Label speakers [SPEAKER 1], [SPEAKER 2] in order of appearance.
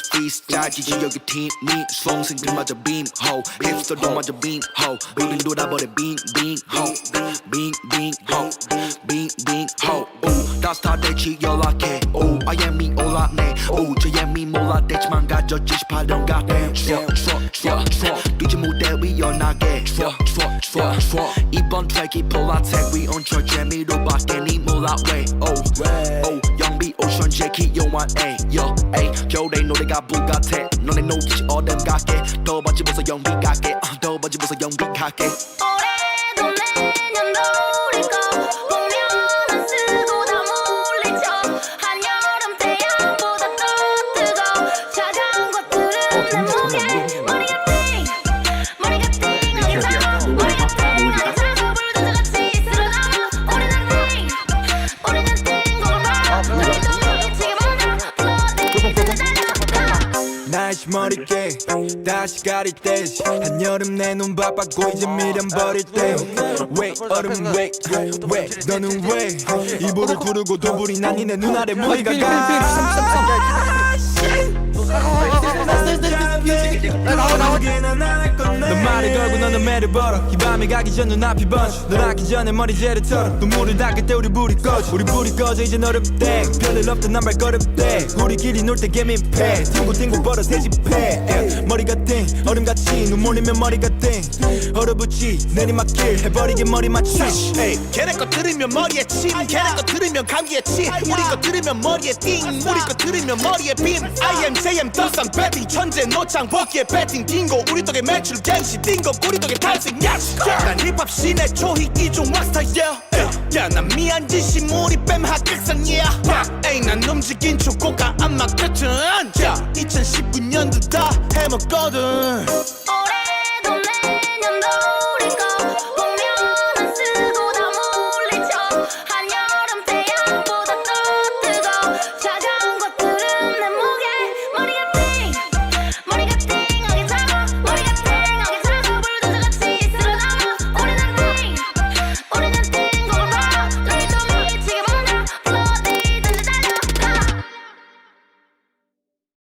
[SPEAKER 1] 니 때문에 머리 피스 피스 짜지지 여기 팀니 수험생들마저 빔호 힙스터들마저 빔호 우린 돌아버려 빙빙호 빙빙호 빙빙호 오 다스 다 대치 연락해 몰라댔지만 가졌지 18년 같네 추억 추억 추억 추억 뛰지 무대 위 연하게. 추억 추억 추억 추억 이번 트랙이 폴라텍 위 온철 재미로 밖에 니 몰라 왜오 오 영비 오션 제키 요한 에이 요 에이. 겨울에 노래가 불같아 너네 녹이지 어둠 같게. 더 번지 보서 영비 같게. 어, 더 번지 보서 영비 같게
[SPEAKER 2] 머리
[SPEAKER 3] 깨 다시 가릴 때지 한여름 내 눈 바빠고 이제 미련 버릴 때왜 얼음 왜왜 너는 왜 이불을 두르고 도불이 난 니네 눈 아래 머리가 넌 말을 걸고 너는 매를 벌어. 이 밤이 가기 전 눈앞이 번져. 넌 아기 전에 머리 재를 털어 눈물을 닦을 때 우리 불이 꺼져. 우리 불이 꺼져. 이제 너름 땡 별일 없던 난 발걸음 땡 우리끼리 놀 때 개민패 팅고팅고 벌어 새집해 머리가 띵. 얼음같이 눈 몰리면 머리가 띵. 얼어붙이 내리막길 해버리게 머리
[SPEAKER 4] 에이, 걔네 거 들으면 머리에 침. 걔네 거 들으면 감기에 침. 우리 거 들으면 머리에 띵. 우리 거 들으면 머리에 빔. I am JM 더상 배팅 천재 노창 벗기에 배팅 딩고. 우리 덕에 매출 갱시 딩고 우리 덕에 탈승 야난 힙합 신의 초희 이종 락스타 yeah 야난 미안짓이 우리 뱀 하극상 yeah 에이 난 움직인 초코가 안 맞거든 야! 2019년도 다 해먹거든